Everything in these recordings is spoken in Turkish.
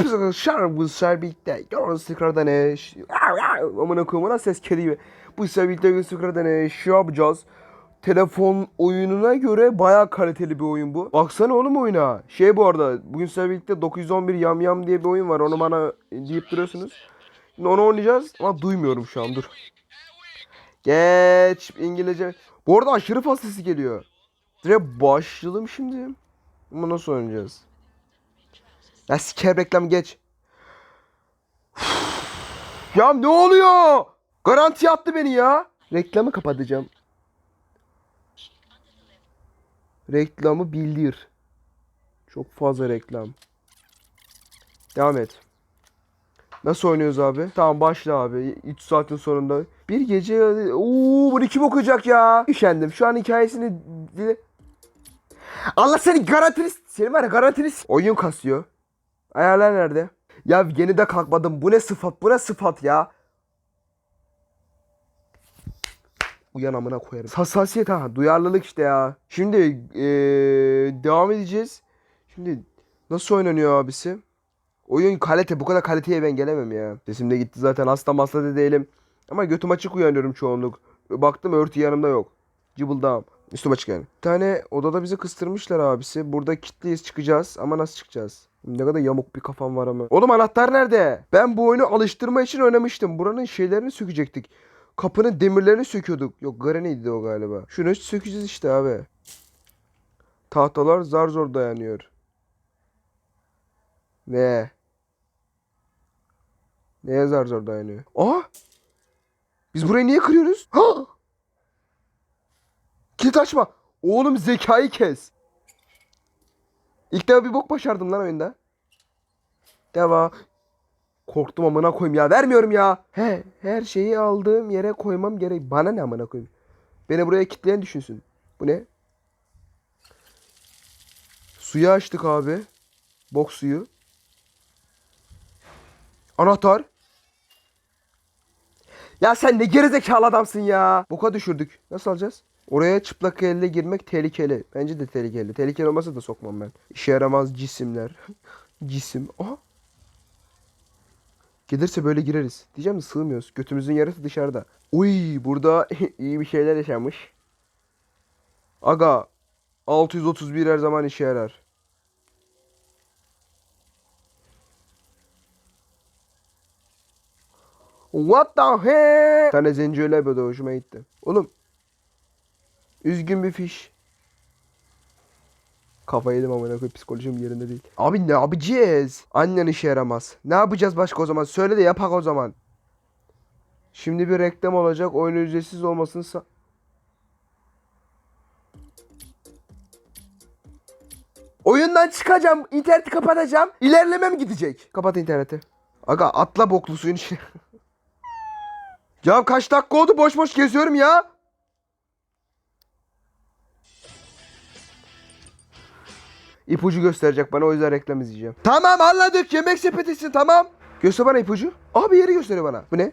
Hepsi şarkı bu serbilikte. Görüyoruz tekrardan ne? Amına koyayım nasıl ses kedi gibi. Bu serbilikte tekrardan ne? Şey yapacağız. Telefon oyununa göre bayağı kaliteli bir oyun bu. Baksana oğlum oyuna. Şey bu arada bugün birlikte 911 Yam Yam diye bir oyun var. Onu bana deyip duruyorsunuz. Şimdi onu oynayacağız ama duymuyorum şu an dur. Geç İngilizce. Bu arada aşırı fazla sesi geliyor. Direkt başlayalım şimdi. Ama nasıl oynayacağız? Ya siker reklam geç. ya ne oluyor? Garanti attı beni ya. Reklamı kapatacağım. Reklamı bildir. Çok fazla reklam. Devam et. Nasıl oynuyoruz abi? Tamam başla abi. 3 saatin sonunda. Bir gece... Uuu bunu kim okuyacak ya? Üşendim. Şu an hikayesini... Allah seni garantiniz... Senin var ya garantiniz... Oyun kasıyor. Ayarlar nerede? Ya yeni de kalkmadım. Bu ne sıfat? Bu ne sıfat ya? Uyan amına koyarım. Hassasiyet ha. Duyarlılık işte ya. Şimdi eee, devam edeceğiz. Şimdi nasıl oynanıyor abisi? Oyun kalite. Bu kadar kaliteye ben gelemem ya. Sesim de gitti zaten. Hasta masada da değilim. Ama götüm açık uyanıyorum çoğunluk. Baktım örtü yanımda yok. Cıbıldağım. Üstüm açık yani. Bir tane odada bizi kıstırmışlar abisi. Burada kilitliyiz çıkacağız. Ama nasıl çıkacağız? Ne kadar yamuk bir kafam var ama. Oğlum anahtar nerede? Ben bu oyunu alıştırma için oynamıştım. Buranın şeylerini sökecektik. Kapının demirlerini söküyorduk. Yok Granny'di o galiba. Şunu sökeceğiz işte abi. Tahtalar zar zor dayanıyor. Ne? Neye zar zor dayanıyor? Aa! Biz burayı niye kırıyoruz? Ha! Kilit açma. Oğlum zekayı kes. İlk defa bir bok başardım lan oyunda. Deva. Korktum amına koyayım ya. Vermiyorum ya. He, her şeyi aldığım yere koymam gerek. Bana ne amına koyayım? Beni buraya kitleyen düşünsün. Bu ne? Suyu açtık abi. Bok suyu. Anahtar. Ya sen ne gerizekalı adamsın ya. Boka düşürdük. Nasıl alacağız? Oraya çıplak elle girmek tehlikeli. Bence de tehlikeli. Tehlikeli olmasa da sokmam ben. İşe yaramaz cisimler. Cisim. Aha. Gelirse böyle gireriz. Diyeceğim de sığmıyoruz. Götümüzün yarısı dışarıda. Uy burada iyi bir şeyler yaşanmış. Aga 631 her zaman işe yarar. What the heck? Bir tane zenci öyle yapıyordu hoşuma gitti. Oğlum. Üzgün bir fiş. Kafayı yedim amına koyayım psikolojim yerinde değil. Abi ne yapacağız? Annen işe yaramaz. Ne yapacağız başka o zaman? Söyle de yapak o zaman. Şimdi bir reklam olacak. Oyun ücretsiz olmasını sa- Oyundan çıkacağım. interneti kapatacağım. İlerlemem gidecek. Kapat interneti. Aga atla boklu suyun içine. ya kaç dakika oldu boş boş geziyorum ya. İpucu gösterecek bana o yüzden reklam izleyeceğim. Tamam anladık yemek sepetisin tamam. Göster bana ipucu. Abi yeri gösteriyor bana. Bu ne?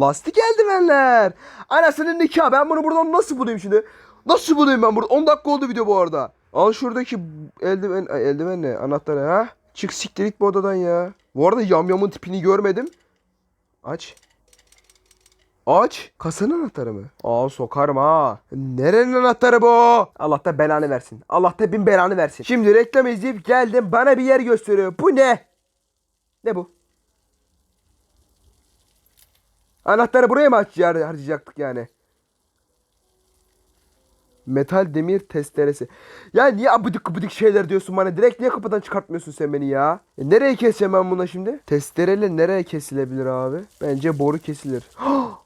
Lastik eldivenler. Anasının nikahı. Ben bunu buradan nasıl bulayım şimdi? Nasıl bulayım ben burada? 10 dakika oldu video bu arada. Al şuradaki eldiven, eldiven ne? Anahtarı ha? Çık siktir bu odadan ya. Bu arada yamyamın tipini görmedim. Aç. Aç. Kasanın anahtarı mı? Aa sokarım ha. Nerenin anahtarı bu? Allah da belanı versin. Allah da bin belanı versin. Şimdi reklam izleyip geldim bana bir yer gösteriyor. Bu ne? Ne bu? Anahtarı buraya mı har- harcayacaktık yani? Metal demir testeresi. Ya niye abidik abidik şeyler diyorsun bana? Direkt niye kapıdan çıkartmıyorsun sen beni ya? E, nereye keseceğim ben buna şimdi? Testereyle nereye kesilebilir abi? Bence boru kesilir.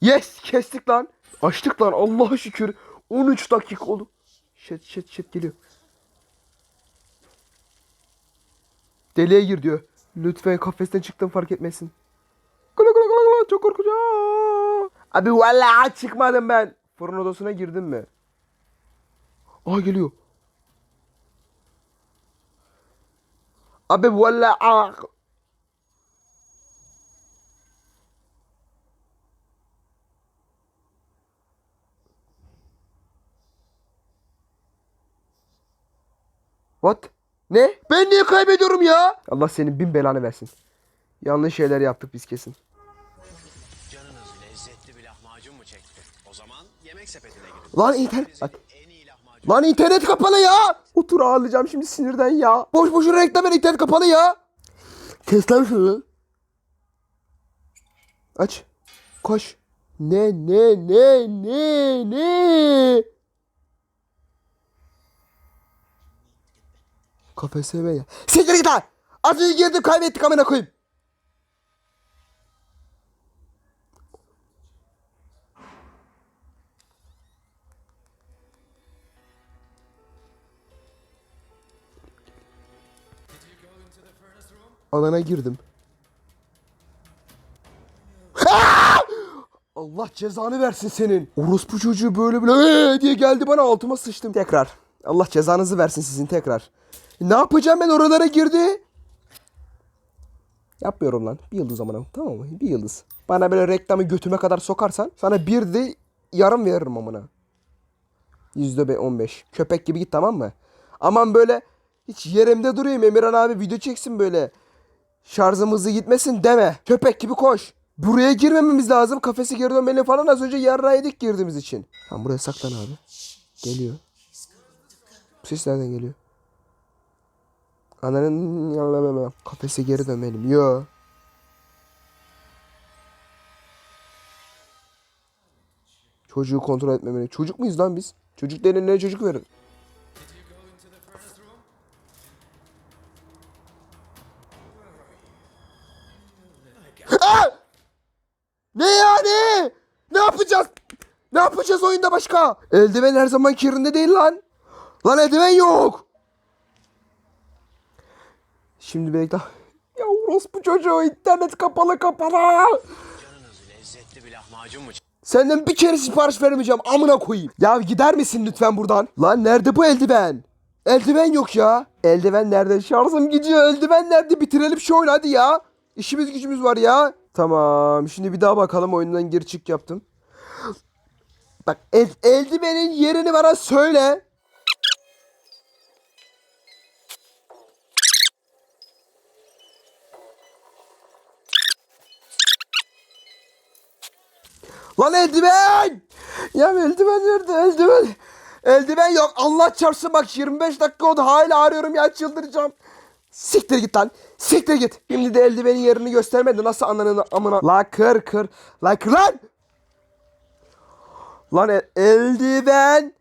yes kestik lan. Açtık lan Allah'a şükür. 13 dakika oldu. Shit shit shit geliyor. Deliğe gir diyor. Lütfen kafesten çıktım fark etmesin. Kula kula kula kula çok korkacağım. Abi vallahi çıkmadım ben. Fırın odasına girdim mi? Aa geliyor. Abi vallahi What? Ne? Ben niye kaybediyorum ya? Allah senin bin belanı versin. Yanlış şeyler yaptık biz kesin. Canınız lezzetli bir lahmacun mu çekti? O zaman yemek sepetine gidin. Lan internet bak. Lan internet kapalı ya. Otur ağlayacağım şimdi sinirden ya. Boş boşuna reklam ver internet kapalı ya. Kes lan şunu. Aç. Koş. Ne ne ne ne ne. Kafese be ya. Siktir git lan. Az önce girdim kaybettik amına koyayım. Alana girdim. Allah cezanı versin senin. Orospu çocuğu böyle böyle "Ee!" diye geldi bana altıma sıçtım. Tekrar. Allah cezanızı versin sizin tekrar. Ne yapacağım ben oralara girdi? Yapmıyorum lan. Bir yıldız amına. Tamam mı? Bir yıldız. Bana böyle reklamı götüme kadar sokarsan sana bir de yarım veririm amına. Yüzde be 15. Köpek gibi git tamam mı? Aman böyle hiç yerimde durayım Emirhan abi video çeksin böyle. Şarjım hızlı gitmesin deme. Köpek gibi koş. Buraya girmememiz lazım. Kafese geri dönmeli falan az önce yarrağı yedik girdiğimiz için. Tamam buraya saklan abi. Geliyor. Bu ses nereden geliyor? Ananın kafese geri dönmeliyim. Yo. Çocuğu kontrol etmemeli. Çocuk muyuz lan biz? Çocuk denilen çocuk verir. Ne yani? Ne yapacağız? Ne yapacağız oyunda başka? Eldiven her zaman yerinde değil lan. Lan eldiven yok. Şimdi belki daha... Ya orospu çocuğu internet kapalı kapalı. Lezzetli bir lahmacun mu? Senden bir kere sipariş vermeyeceğim amına koyayım. Ya gider misin lütfen buradan? Lan nerede bu eldiven? Eldiven yok ya. Eldiven nerede? Şarjım gidiyor. Eldiven nerede? Bitirelim şu oyunu hadi ya. İşimiz gücümüz var ya. Tamam. Şimdi bir daha bakalım. Oyundan geri çık yaptım. Bak el, eldivenin yerini bana söyle. Lan eldiven! Ya eldiven nerede eldiven? Eldiven yok. Allah çarpsın bak 25 dakika oldu hala arıyorum ya çıldıracağım. Siktir git lan. Siktir git. Şimdi de eldivenin yerini göstermedi. Nasıl ananın amına. La kır kır. La kır lan. Lan el- eldiven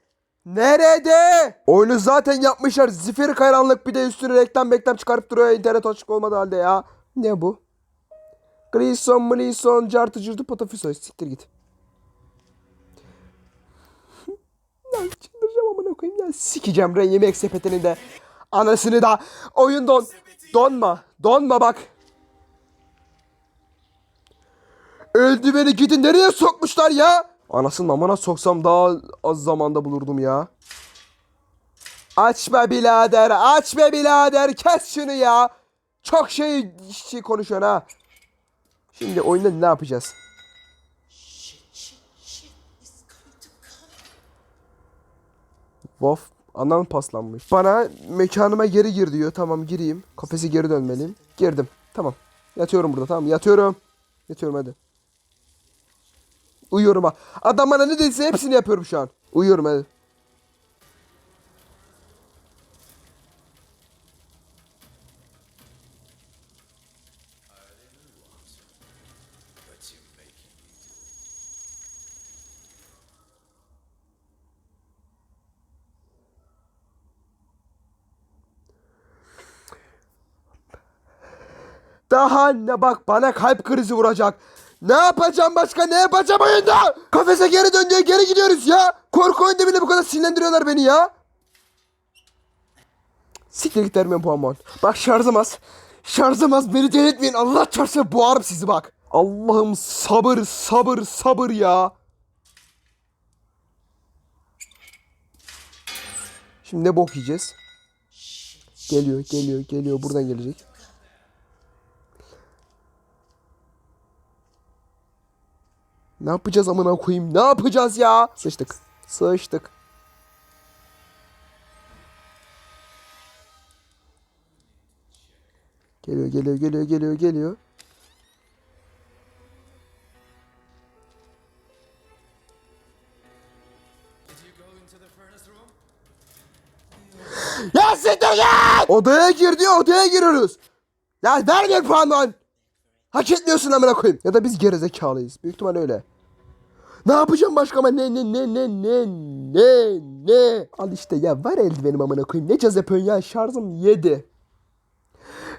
nerede? Oyunu zaten yapmışlar. Zifiri karanlık bir de üstüne reklam reklam çıkarıp duruyor. internet açık olmadı halde ya. Ne bu? Grison, Mlison, cartı cırtı patafisoy. Siktir git. Lan çıldıracağım amına koyayım ya. Sikeceğim Ren yemek sepetini de. Anasını da. Oyun don. Donma. Donma bak. Öldü gidin nereye sokmuşlar ya? Anasının amına soksam daha az zamanda bulurdum ya. Açma birader, açma birader, kes şunu ya. Çok şey, şey konuşuyorsun ha. Şimdi oyunda ne yapacağız? Wolf anam paslanmış. Bana mekanıma geri gir diyor. Tamam gireyim. Kafese geri dönmeliyim. Girdim. Tamam. Yatıyorum burada tamam. Yatıyorum. Yatıyorum hadi. Uyuyorum ha. Adam bana ne dediyse hepsini yapıyorum şu an. Uyuyorum hadi. Daha ne bak bana kalp krizi vuracak. Ne yapacağım başka ne yapacağım oyunda? Kafese geri dön diyor geri gidiyoruz ya. Korku oyunda bile bu kadar sinirlendiriyorlar beni ya. Siktir git vermiyorum puan. Bak şarjım az. Beni delirtmeyin. Allah çarpsın boğarım sizi bak. Allah'ım sabır sabır sabır ya. Şimdi ne bok yiyeceğiz? Geliyor geliyor geliyor buradan gelecek. Ne yapacağız amına koyayım? Ne yapacağız ya? Sıçtık. Sıçtık. Geliyor geliyor geliyor geliyor geliyor. Ya siktir git! Odaya gir diyor odaya giriyoruz. Ya ver bir puan lan. Hak etmiyorsun amına koyayım. Ya da biz gerizekalıyız. Büyük ihtimal öyle. Ne yapacağım başka ama ne ne ne ne ne ne ne. Al işte ya var eldivenim amına koyayım. Ne caz yapıyorsun ya şarjım 7.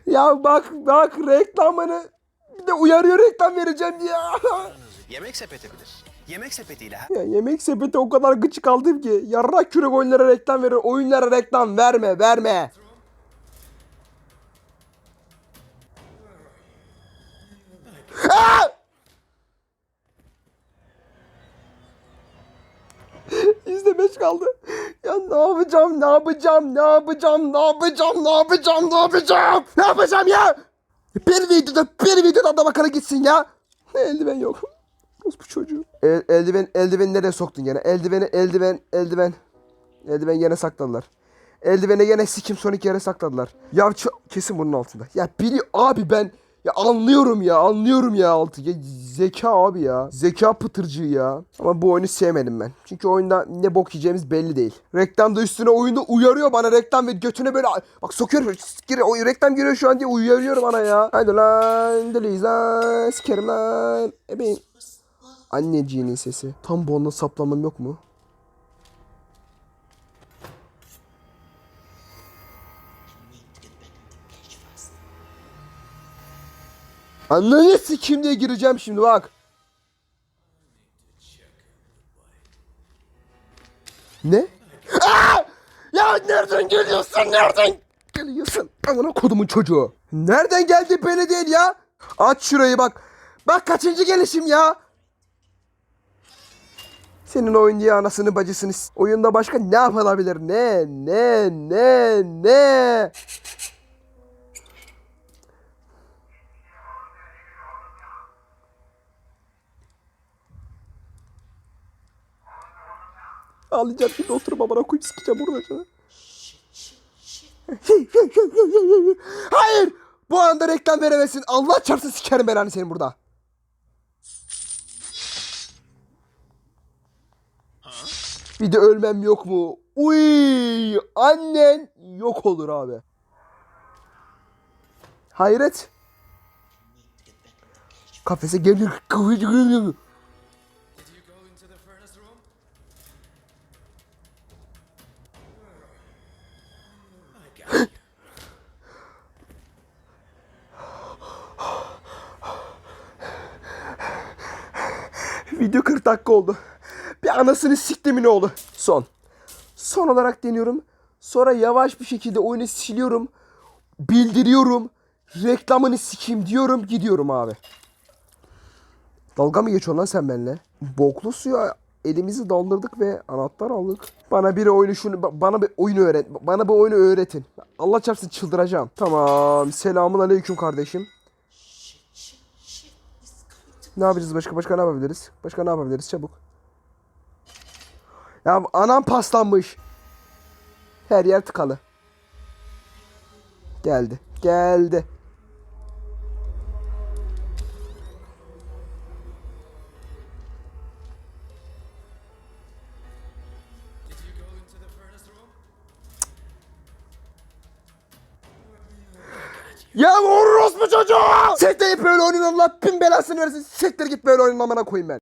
Ya bak bak reklamını bir de uyarıyor reklam vereceğim ya. Yemek sepeti bilir. Yemek sepetiyle ya yemek sepeti o kadar gıcık aldım ki. Yarrak kürek oyunlara reklam veriyor. Oyunlara reklam verme verme. Aa! Yüzde beş kaldı. Ya ne yapacağım, ne yapacağım, ne yapacağım, ne yapacağım, ne yapacağım, ne yapacağım, ne yapacağım ya? Bir videoda, bir videoda da bakana gitsin ya. Eldiven yok. bu çocuğu. El, eldiven, eldiveni nereye soktun gene? Eldiveni, eldiven, eldiven. Eldiven yine sakladılar. Eldivene yine sikim Sonic yere sakladılar. Ya kesin bunun altında. Ya biri abi ben ya anlıyorum ya anlıyorum ya altı. Ya zeka abi ya. Zeka pıtırcığı ya. Ama bu oyunu sevmedim ben. Çünkü oyunda ne bok yiyeceğimiz belli değil. Reklam da üstüne oyunda uyarıyor bana reklam ve götüne böyle bak sokuyor. Gire, o reklam giriyor şu an diye uyarıyor bana ya. Haydi lan deliyiz lan sikerim lan. Ebeğim. Anneciğinin sesi. Tam bu anda saplamam yok mu? Ananı sikim diye gireceğim şimdi bak. Ne? Aa! Ya nereden geliyorsun? Nereden geliyorsun? Ananı kodumun çocuğu. Nereden geldi belli değil ya. Aç şurayı bak. Bak kaçıncı gelişim ya. Senin oyun diye anasını bacısını oyunda başka ne yapılabilir? Ne ne ne ne? Ağlayacağım şimdi oturup amına koyup sikeceğim burada sana. Hayır! Bu anda reklam veremezsin. Allah çarpsın sikerim belanı senin burada. Bir de ölmem yok mu? Uy! Annen yok olur abi. Hayret. Kafese geliyor. Anasını siktimin oğlu. Son. Son olarak deniyorum. Sonra yavaş bir şekilde oyunu siliyorum. Bildiriyorum. Reklamını sikeyim diyorum gidiyorum abi. Dalga mı geçiyorsun lan sen benimle? Boklu suya elimizi daldırdık ve anahtar aldık. Bana bir oyunu şunu ba- bana bir oyun öğret. Bana bu oyunu öğretin. Allah çarpsın çıldıracağım. Tamam. Selamun aleyküm kardeşim. Ne yapacağız başka? Başka ne yapabiliriz? Başka ne yapabiliriz? Çabuk. Ya anam paslanmış. Her yer tıkalı. Geldi. Geldi. Ya orospu çocuğu! Siktir git böyle oyunun Allah bin belasını versin. Siktir git böyle oyunun amına koyayım ben.